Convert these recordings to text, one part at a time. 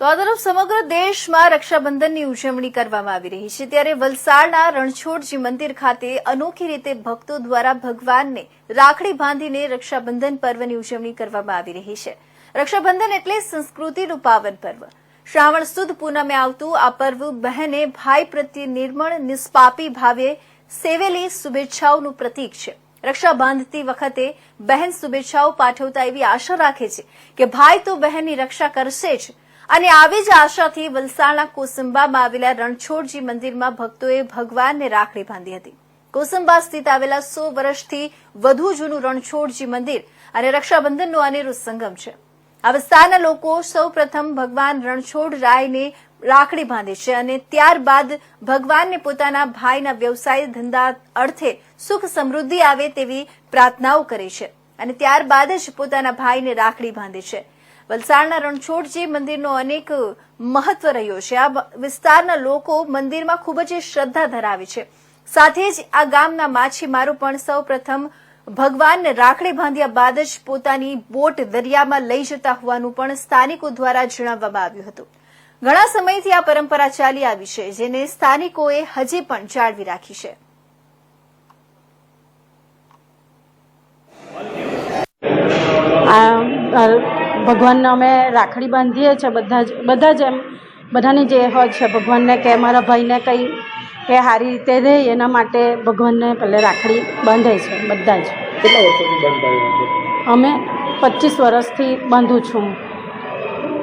તો આ તરફ સમગ્ર દેશમાં રક્ષાબંધનની ઉજવણી કરવામાં આવી રહી છે. ત્યારે વલસાડના રણછોડજી મંદિર ખાતે અનોખી રીતે ભક્તો દ્વારા ભગવાનને રાખડી બાંધીને રક્ષાબંધન પર્વની ઉજવણી કરવામાં આવી રહી છે. રક્ષાબંધન એટલે સંસ્કૃતિનું પાવન પર્વ. શ્રાવણ સુદ પૂનમે આવતું આ પર્વ બહેને ભાઈ પ્રત્યે નિર્મળ, નિષ્પાપી ભાવે સેવેલી શુભેચ્છાઓનું પ્રતીક છે. રક્ષા બાંધતી વખતે બહેન શુભેચ્છાઓ પાઠવતા એવી આશા રાખે છે કે ભાઈ તો બહેનની રક્ષા કરશે જ. અને આવી જ આશાથી વલસાડના કોસંબામાં આવેલા રણછોડજી મંદિરમાં ભક્તોએ ભગવાનને રાખડી બાંધી હતી. કોસંબા સ્થિત આવેલા સો વર્ષથી વધુ જૂનું રણછોડજી મંદિર અને રક્ષાબંધનનો અનેરો સંગમ છે. આ વિસ્તારના લોકો સૌપ્રથમ ભગવાન રણછોડ રાયને રાખડી બાંધે છે અને ત્યારબાદ ભગવાનને પોતાના ભાઈના વ્યવસાય ધંધા અર્થે સુખ સમૃદ્ધિ આવે તેવી પ્રાર્થનાઓ કરે છે. અને ત્યારબાદ જ પોતાના ભાઈને રાખડી બાંધે છે. વલસાડના રણછોડજી મંદિરનો અનેક મહત્વ રહ્યો છે. આ વિસ્તારના લોકો મંદિરમાં ખૂબ જ શ્રદ્ધા ધરાવે છે. સાથે જ આ ગામના માછીમારો પણ સૌ પ્રથમ ભગવાનને રાખડી બાંધ્યા બાદ જ પોતાની બોટ દરિયામાં લઈ જતા હોવાનું પણ સ્થાનિકો દ્વારા જણાવવામાં આવ્યું હતું. ઘણા સમયથી આ પરંપરા ચાલી આવી છે જેને સ્થાનિકોએ હજી પણ જાળવી રાખી છે. અ, ભગવાનને અમે રાખડી બાંધીએ છીએ બધા જ બધા જ એમ બધાની જે હોય છે ભગવાનને કે મારા ભાઈને કંઈ એ સારી રીતે રહે એના માટે ભગવાનને પહેલાં રાખડી બાંધે છે બધા જ. કેટલા વર્ષોથી બાંધતા આવ્યા છો? અમે પચીસ વર્ષથી બાંધું છું.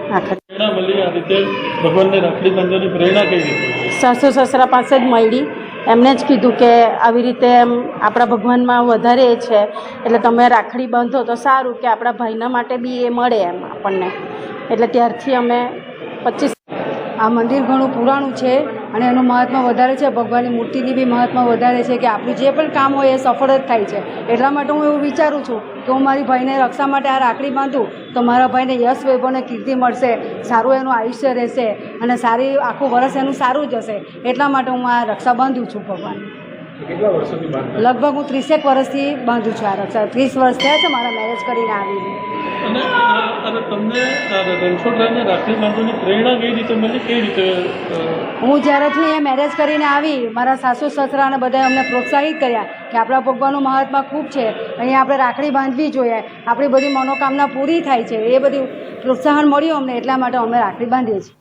પ્રેરણા મળી આ રીતે ભગવાનને રાખડી બાંધવાની પ્રેરણા કઈ રીતે? સાસુ સસરા પાસે જ મળી. એમણે જ કીધું કે આવી રીતે એમ આપણા ભગવાનમાં વધારે એ છે, એટલે તમે રાખડી બાંધો તો સારું કે આપણા ભાઈના માટે બી એ મળે એમ આપણને. એટલે ત્યારથી અમે પચીસ આ મંદિર ઘણું પુરાણું છે. અને એનું મહત્ત્વ વધારે છે ભગવાનની મૂર્તિની બી મહત્ત્વ વધારે છે કે આપણું જે પણ કામ હોય એ સફળ જ થાય છે. એટલા માટે હું એવું વિચારું છું કે હું મારી ભાઈને રક્ષા માટે આ રાખડી બાંધું તો મારા ભાઈને યશ વૈભવને કીર્તિ મળશે સારું એનું આયુષ્ય રહેશે અને સારી આખું વર્ષ એનું સારું જશે એટલા માટે હું આ રક્ષા બાંધું છું ભગવાન. લગભગ હું ત્રીસેક વર્ષથી બાંધું છું આ રક્ષા. ત્રીસ વર્ષ થયા છે મારા મેરેજ કરીને આવીને. અને અને તમને રણછોડરાયને રાખડી બાંધવાની પ્રેરણા કઈ રીતે મળી? કઈ રીતે હું જ્યારેથી અહીંયા મેરેજ કરીને આવી, મારા સાસુ, સસરા અને બધાએ અમને પ્રોત્સાહિત કર્યા કે આપણા ભગવાનનું મહાત્મા ખૂબ છે. અહીંયા આપણે રાખડી બાંધવી જોઈએ. આપણી બધી મનોકામના પૂરી થાય છે. એ બધી પ્રોત્સાહન મળ્યું અમને, એટલા માટે અમે રાખડી બાંધીએ છીએ.